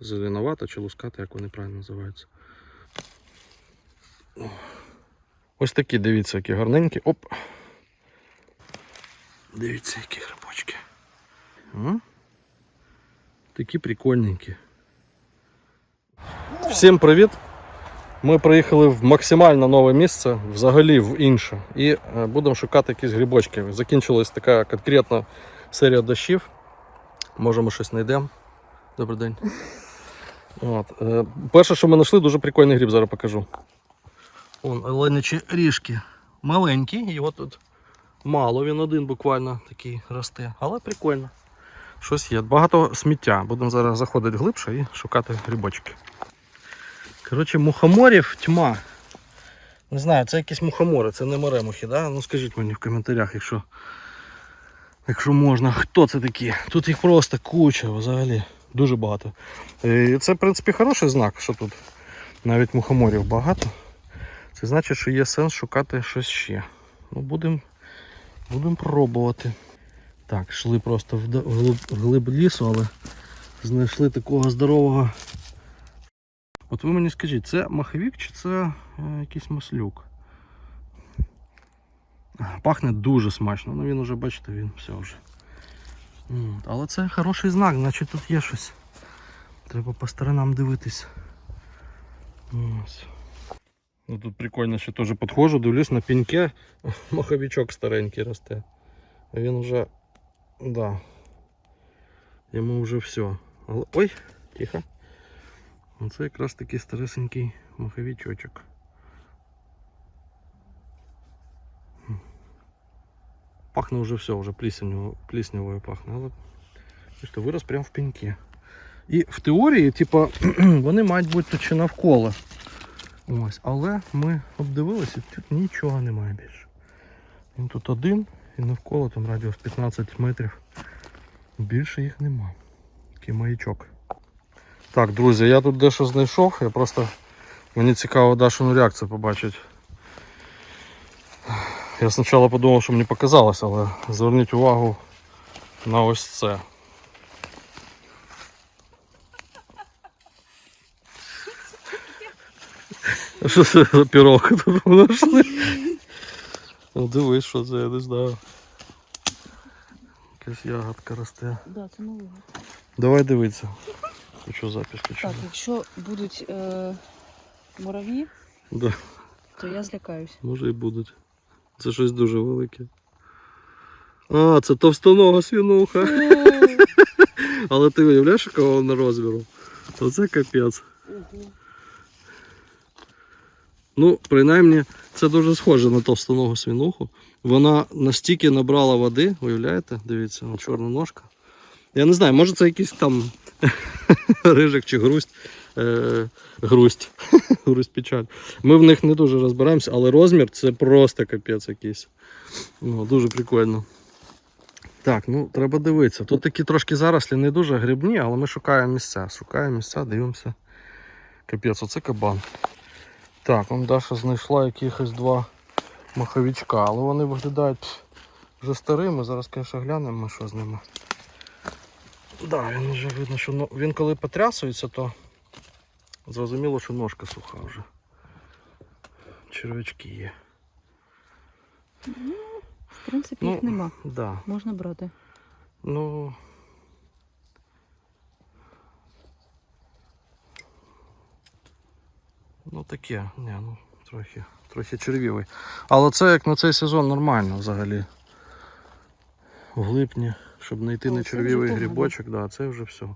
зеленувата чи луската, як вони правильно називаються. Ось такі, дивіться, які гарненькі. Оп. Дивіться, які грибочки. М? Такі прикольненькі. Всім привіт! Ми приїхали в максимально нове місце, взагалі в інше. І е, будемо шукати якісь грибочки. Закінчилась така конкретна серія дощів. Може ми щось знайдемо. Добрий день. От. е, Перше, що ми знайшли, дуже прикольний гриб, зараз покажу. Вон оленячі ріжки. Маленькі, його тут мало, він один буквально такий росте, але прикольно. Щось є. Багато сміття. Будемо зараз заходити глибше і шукати грибочки. Коротше, мухоморів тьма. Не знаю, це якісь мухомори, це не моремухи, да? Ну скажіть мені в коментарях, якщо, якщо можна, хто це такі. Тут їх просто куча взагалі. Дуже багато. І це, в принципі, хороший знак, що тут навіть мухоморів багато. Це значить, що є сенс шукати щось ще. Ну, будемо будем пробувати. Так, йшли просто в вглиб лісу, але знайшли такого здорового. От ви мені скажіть, це маховік чи це е, якийсь маслюк? Пахне дуже смачно, ну він уже, бачите, він все вже. Але це хороший знак, значить тут є щось. Треба по сторонам дивитись. Ось. Ну тут прикольно, що теж підходжу, дивлюсь на піньке, маховичок старенький росте. Він вже. Да. Йому вже все. Але... Ой, тихо. Оце якраз такий старесенький маховичочок. Пахне вже все, вже пліснявою, пліснявою пахне, але бачите, вирос прямо в пеньки. І в теорії, типа, вони мають бути тут ще навколо. Ось, але ми обдивилися, тут нічого немає більше. Він тут один і навколо там радіус 15 метрів. Більше їх нема. Такий маячок. Так, друзі, я тут дещо знайшов, я просто мені цікаво Дашину реакцію побачити. Я спочатку подумав, що мені показалось, але зверніть увагу на ось це. Що це за пірог тут знайшли? Ну дивись, що це, я не знаю. Якась ягодка росте. Да, це нового. Давай дивитися. Хочу запись хочу. Так, якщо будуть е, мурав'ї, Да, то я злякаюсь. може і будуть. Це щось дуже велике. А, це товстонога свінуха. Але ти уявляєш, якого вона розміру? Оце капець. Ну, принаймні, це дуже схоже на товстоногу свінуху. Вона настільки набрала води, уявляєте? Дивіться, чорна ножка. Я не знаю, може це якийсь там рижик чи грусть. Е, грусть. грусть печаль. Ми в них не дуже розбираємося, але розмір це просто капець якийсь. Ну, дуже прикольно. Так, ну треба дивитися. Тут такі трошки зарослі не дуже грибні, але ми шукаємо місця. Шукаємо місця, дивимося. Капець, оце кабан. Так, он Даша знайшла якихось два маховичка, але вони виглядають вже старими. Зараз, звісно, глянемо, що з ними. Да, він вже видно, що но- він коли потрясується, то зрозуміло, що ножка суха вже. Червячки є. В принципі, їх Ну, нема. Да. Можна брати. Ну. Ну таке, ні, ну трохи, трохи червівий. Але це як на цей сезон нормально взагалі. В липні, щоб знайти не червівий погано. грибочок, да, це вже все.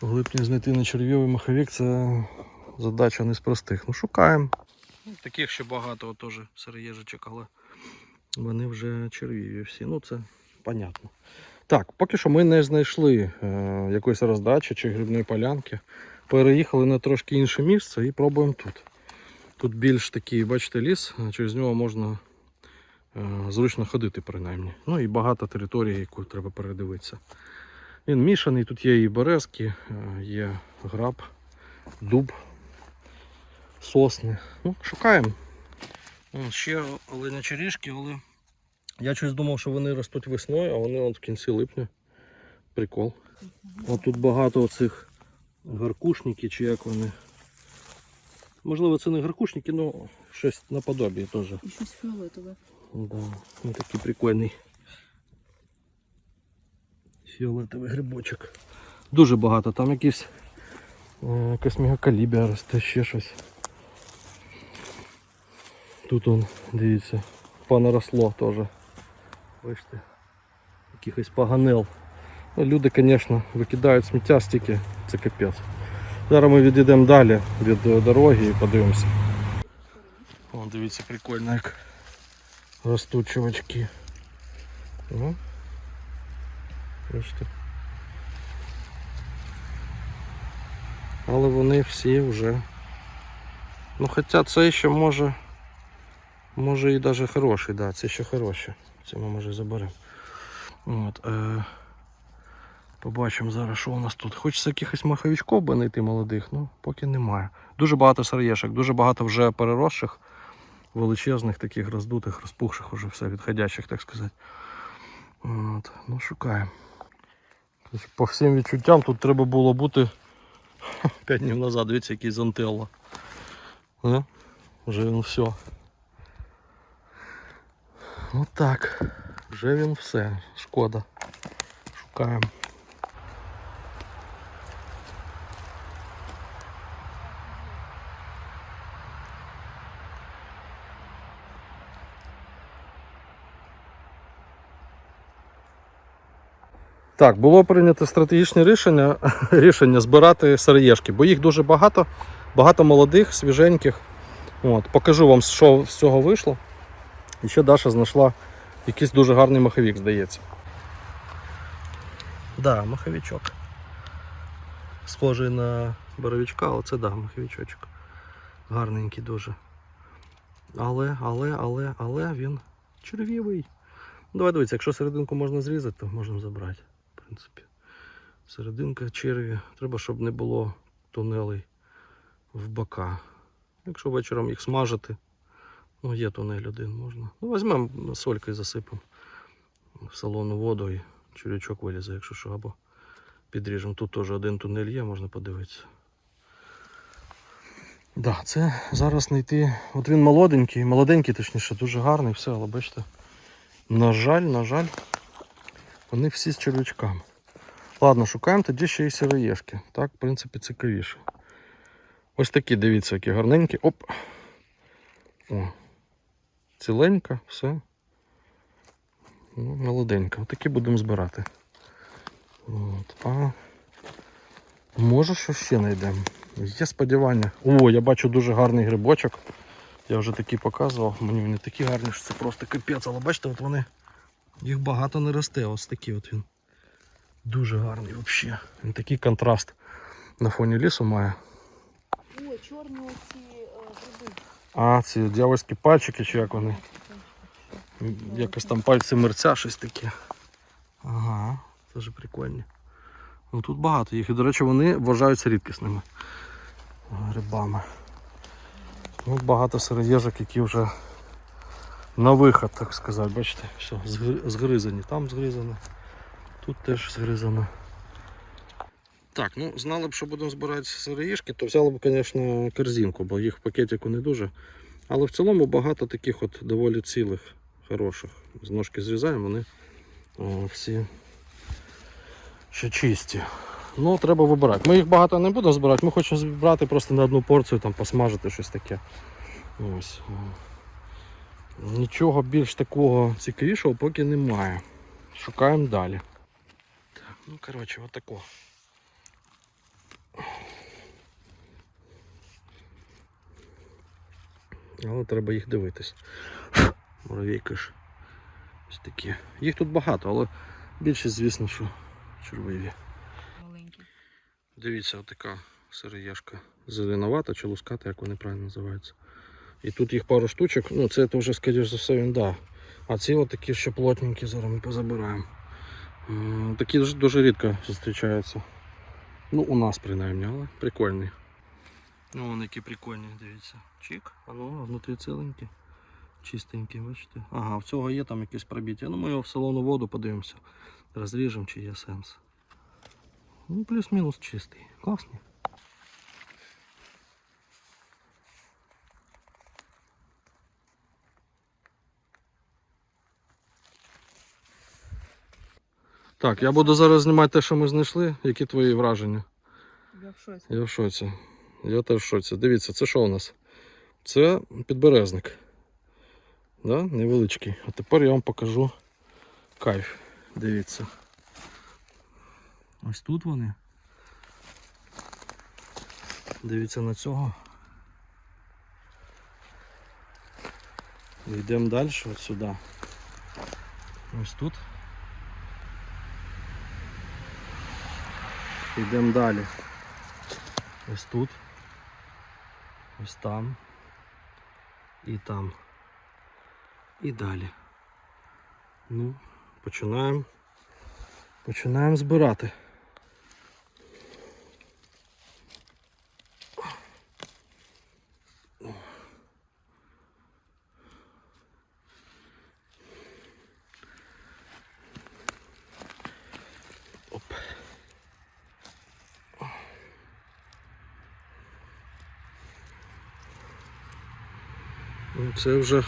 В липні знайти не червівий маховик це задача не з простих. Ну шукаємо. Таких ще багато теж сироїжечок, але вони вже червіві всі. Ну це понятно. Так, поки що ми не знайшли е, якоїсь роздачі чи грибної полянки. Переїхали на трошки інше місце і пробуємо тут. Тут більш такий, бачите, ліс, через нього можна е, зручно ходити, принаймні. Ну і багато території, яку треба передивитися. Він мішаний, тут є і березки, е, є граб, дуб, сосни. Ну, шукаємо. Ще оленячі ріжки, але я щось думав, що вони ростуть весною, а вони от в кінці липня. Прикол. От тут багато оцих гаркушники чи як вони. Можливо, це не гаркушники, але щось наподобі теж. І щось фіолетове. Да, він такий прикольний. Фіолетовий грибочок. Дуже багато, там якісь е, якась росте, ще щось. Тут он, дивіться, понаросло теж. Бачите, якихось поганел. Ну, люди, звісно, викидають сміття стільки, це капець. Зараз ми відійдемо далі від дороги і подивимося. О, дивіться, прикольно як ростуть чувачки. О. Бачите. Але вони всі вже. Ну хоча це ще може. Може і навіть хороший, да, це ще хороше. Це ми може заберемо. От, е, побачимо зараз, що у нас тут. Хочеться якихось маховичків би знайти молодих, ну поки немає. Дуже багато сараєшок, дуже багато вже переросших величезних, таких роздутих, розпухших, уже все відходящих, так сказати. От, ну, шукаємо. По всім відчуттям тут треба було бути 5 днів назад, дивіться, який зантелло. Е? Вже він все. Ну так, вже він все. Шкода. Шукаємо. Так, було прийнято стратегічне рішення, рішення збирати сироєшки, бо їх дуже багато, багато молодих, свіженьких. От, покажу вам, що з цього вийшло. І ще Даша знайшла якийсь дуже гарний маховік, здається. Да, маховичок. Схожий на боровичка, але це да, маховичочок. Гарненький дуже. Але, але, але, але він червівий. Давай дивіться, якщо серединку можна зрізати, то можна забрати. Принципі. Серединка черві. Треба, щоб не було тунелей в бока. Якщо вечором їх смажити, ну є тунель один можна. Ну, візьмемо солькою засипемо в салонну воду і червячок вилізе, якщо що, або підріжемо. Тут теж один тунель є, можна подивитися. Да, це зараз знайти. От він молоденький, молоденький, точніше, дуже гарний, все, але бачите. На жаль, на жаль, вони всі з червячками. Ладно, шукаємо тоді ще і сироєшки. Так, в принципі, цікавіше. Ось такі, дивіться, які гарненькі. Оп. О. Ціленька, все. Ну, молоденька. Отакі будемо збирати. От. А може що ще знайдемо. Є сподівання. О, я бачу дуже гарний грибочок. Я вже такі показував, мені вони такі гарні, що це просто капець, але бачите, от вони їх багато не росте. Ось такий от він. Дуже гарний взагалі. Він такий контраст на фоні лісу має. Ой, чорні оці гриби. А, ці дьявольські пальчики, чи як вони? Якось там пальці мерця, щось таке. Ага, це ж прикольні. Ну тут багато їх. І, до речі, вони вважаються рідкісними грибами. Ну, багато сироєжок, які вже на виход, так сказати. Бачите, все, згризані. Там згризано, тут теж згризано. Так, ну знали б, що будемо збирати сироїшки, то взяли б, звісно, корзинку, бо їх в пакетику не дуже. Але в цілому багато таких от доволі цілих, хороших. З ножки зрізаємо, вони о, всі ще чисті. Ну, треба вибирати. Ми їх багато не будемо збирати, ми хочемо збирати просто на одну порцію, там посмажити щось таке. Ось. Нічого більш такого цікавішого поки немає. Шукаємо далі. Так, ну коротше, отако. Але треба їх дивитись. Муравейки ж ось такі. Їх тут багато, але більшість, звісно, що червиві. Маленькі. Дивіться, отака сироєшка. Зеленовата чи луската, як вони правильно називаються. І тут їх пару штучок, ну це вже, скоріш за все, він да. А ці отакі ще плотненькі, зараз ми позабираємо. М, Такі дуже, рідко зустрічаються. Ну, у нас принаймні, але прикольні. Ну, вони які прикольні, дивіться. Чик, а ну, внутрі ціленькі. Чистенькі, бачите. Ага, в цього є там якесь пробіття. Ну ми його в салону воду подивимося. Розріжемо, чи є сенс. Ну, плюс-мінус чистий. Класний. Так, я буду зараз знімати те, що ми знайшли. Які твої враження? Я в шоці. Я в шоці. Я теж в шоці. Дивіться, це що у нас? Це підберезник. Да? Невеличкий. А тепер я вам покажу кайф. Дивіться. Ось тут вони. Дивіться на цього. Йдемо далі от сюди. Ось тут. Йдемо далі. Ось тут. Ось там. І там. І далі. Ну, починаємо. Починаємо збирати. Це вже.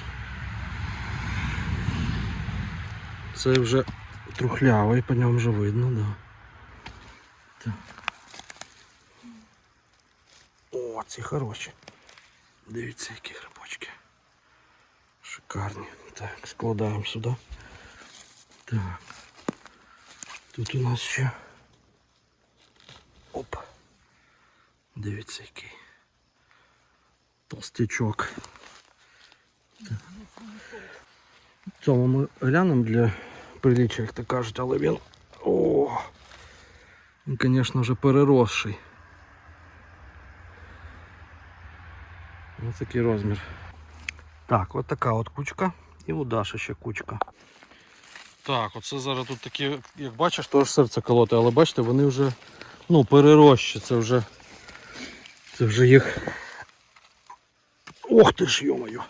Це вже трухлявий, по ньому вже видно, да. Так. О, ці хороші. Дивіться, які грибочки. Шикарні. Так, складаємо сюди. Так. Тут у нас ще. Оп. Дивіться, який. Толстячок. Цьому ми глянемо для приліччя, як то кажуть, але він. О! Він, звісно, вже переросший. Ось такий розмір. Так, от така от кучка. І у Даші ще кучка. Так, оце зараз тут такі, як бачиш, теж серце колоти, але бачите, вони вже ну, перерощі. Це вже. Це вже їх. Ох ти ж, йомаю!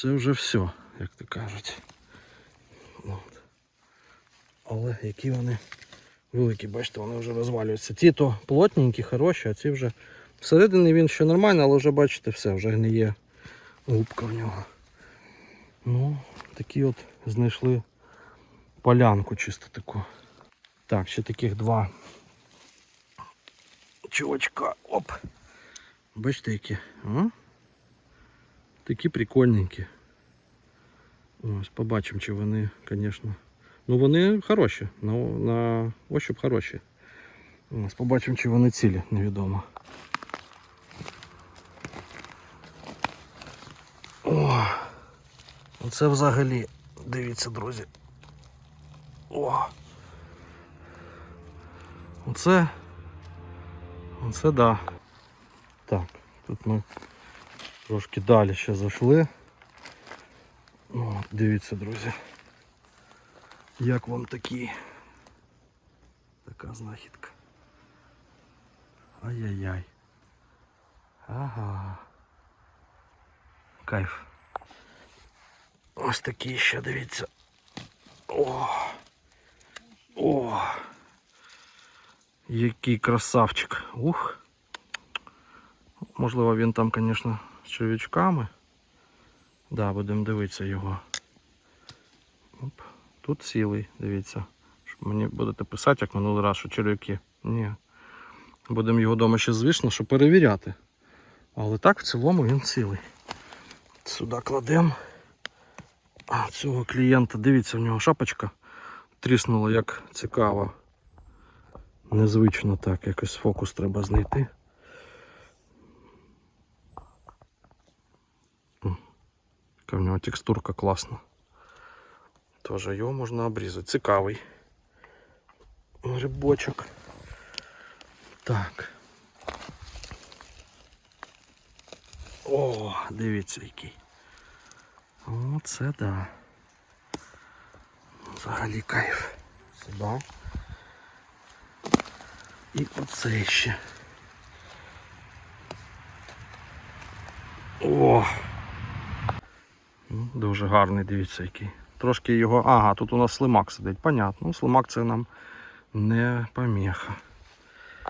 Це вже все, як то кажуть. От. Але які вони великі, бачите, вони вже розвалюються. Ті то плотненькі, хороші, а ці вже всередині він ще нормальний, але вже бачите, все, вже гниє губка в нього. Ну, такі от знайшли полянку чисто таку. Так, ще таких два чувачка. Оп. Бачите, які? А? Такі прикольненькі. Ось, побачимо, чи вони, звісно. Ну вони хороші, на, на ощуп хороші. Ось, побачимо, чи вони цілі, невідомо. О! Оце взагалі, дивіться, друзі. О! Оце. Оце да. Так, тут ми трошки далі ще зайшли. О, дивіться, друзі. Як вам такі? Така знахідка. Ай-яй-яй. Ага. Кайф. Ось такі ще, дивіться. О! О! Який красавчик. Ух. Можливо, він там, звісно, з черв'ячками. Да, будемо дивитися його. Оп. Тут цілий, дивіться. Щоб мені будете писати, як минулий раз, що черв'яки. Ні. Будемо його вдома ще, звісно, щоб перевіряти. Але так в цілому він цілий. Сюди кладемо. А цього клієнта, дивіться, в нього шапочка тріснула, як цікаво. Незвично так, якось фокус треба знайти. Яка в нього текстурка класна. Тоже його можна обрізати. Цікавий. Грибочок. Так. О, дивіться який. Оце да. Взагалі кайф. Сюди. І оце ще. О! Дуже гарний, дивіться який. Трошки його. Ага, тут у нас слимак сидить, понятно. Ну, слимак це нам не поміха.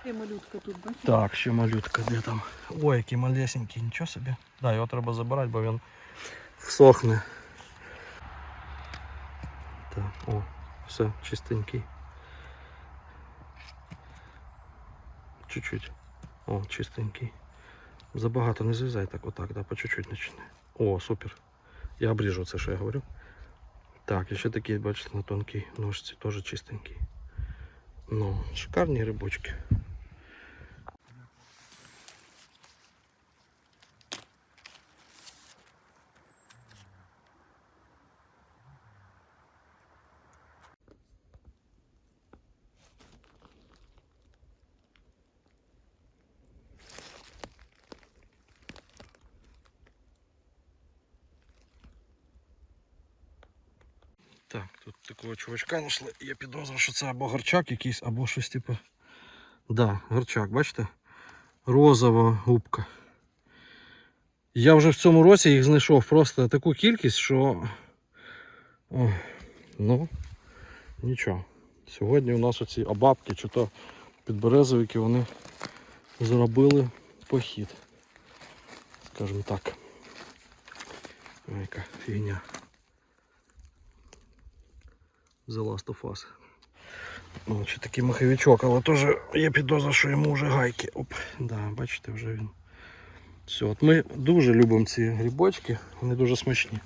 Є малютка тут, бачиш? Так, ще малютка, де там. Ой, який малесенький, нічого собі. Да, його треба забирати, бо він всохне. Так, о, все, чистенький. Чуть-чуть. О, чистенький. Забагато не зрізай так, отак, да, по чуть-чуть починай. О, супер. Я обріжу це, що я говорю. Так, і ще такий, бачите, на тонкій ножці, теж чистенький. Ну, шикарні грибочки. Так, такого чувачка знайшли. Я підозрюю, що це або горчак якийсь, або щось типу. Да, горчак, бачите? Розова губка. Я вже в цьому році їх знайшов просто таку кількість, що. О, ну, нічого. Сьогодні у нас оці обабки чи то підберезовики вони зробили похід. Скажімо так. Ой, яка фігня. The Last of Us. Ще такий маховичок, але теж є підозра, що йому вже гайки. Оп, да, бачите, вже він. Все, от ми дуже любимо ці грибочки, вони дуже смачні.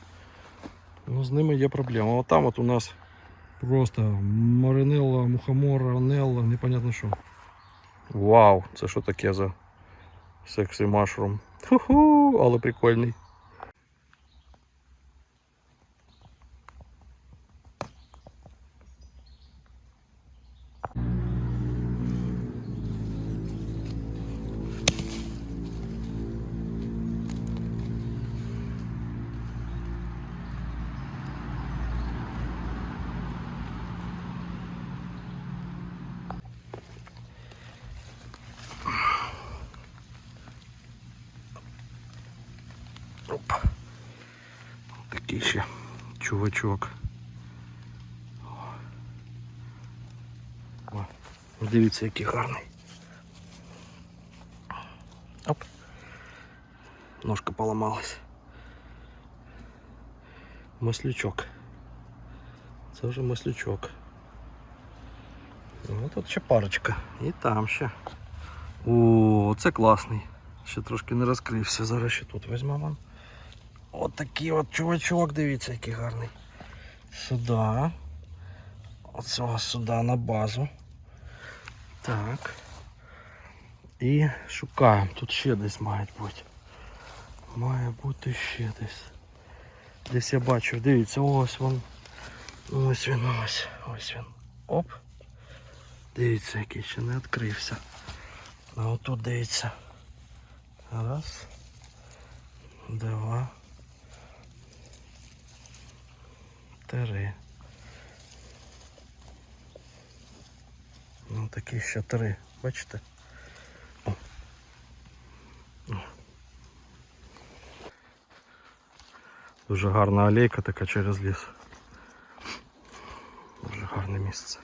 Ну, з ними є проблема. От там от у нас просто маринелла, мухомора, анелла, непонятно що. Вау, це що таке за сексі машрум? Ху-ху, але прикольний. Такий ще чувачок. О, дивіться, який гарний. Оп. Ножка поламалась. Маслючок. Це вже маслючок. Ну тут ще парочка. І там ще. О, це класний. Ще трошки не розкрився. Зараз ще тут візьмемо. От такий от чувачок, дивіться, який гарний. Сюди. Оцього сюди на базу. Так. І шукаємо. Тут ще десь мають бути. Має бути ще десь. Десь я бачу, дивіться, ось він. Ось він, ось. Ось він. Оп. Дивіться, який ще не відкрився. А отут дивіться. Раз. Два. Три. Ну такі ще три. Бачите? Дуже гарна алейка така через ліс. Дуже гарне місце.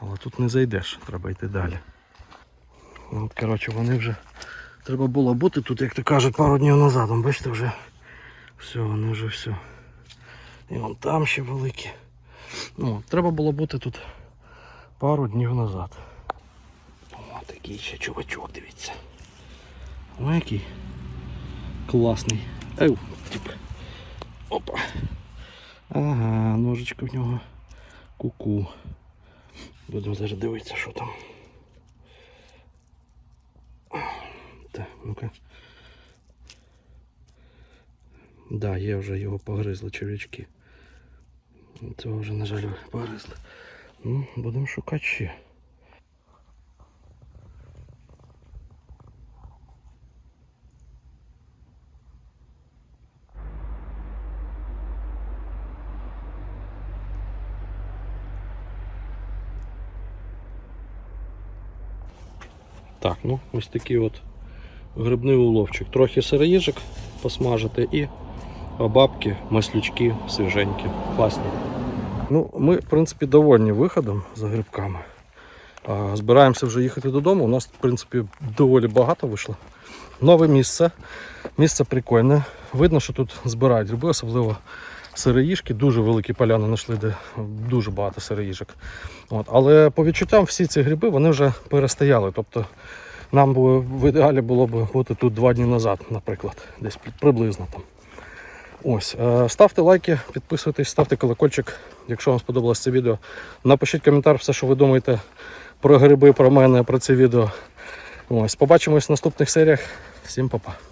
Але тут не зайдеш, треба йти далі. Ну, От, коротше, вони вже треба було бути тут, як то кажуть, пару днів назад. Бачите, вже все, вони вже все. І вон там ще великі. Ну, треба було бути тут пару днів назад. О, такий ще чувачок, дивіться. О, який класний. Ев, тип. Опа. Ага, ножичка в нього. Ку-ку. Будемо зараз дивитися, що там. Так, ну-ка. Да, є вже його погризли червячки. Цього вже, на жаль, погризли. Ну, будемо шукати ще. Так, ну ось такий от грибний уловчик. Трохи сироїжок посмажити і бабки, маслючки свіженькі. Класні. Ну, ми, в принципі, довольні виходом за грибками. Збираємося вже їхати додому. У нас, в принципі, доволі багато вийшло. Нове місце. Місце прикольне. Видно, що тут збирають гриби, особливо сироїжки, дуже великі поляни знайшли, де дуже багато сироїжок. От. Але по відчуттям всі ці гриби вони вже перестояли. Тобто нам було, в ідеалі було б бути тут два дні назад, наприклад, десь приблизно там. Ось, е, ставте лайки, підписуйтесь, ставте колокольчик, якщо вам сподобалось це відео. Напишіть коментар, все, що ви думаєте про гриби, про мене, про це відео. Ось, побачимось в наступних серіях. Всім па-па.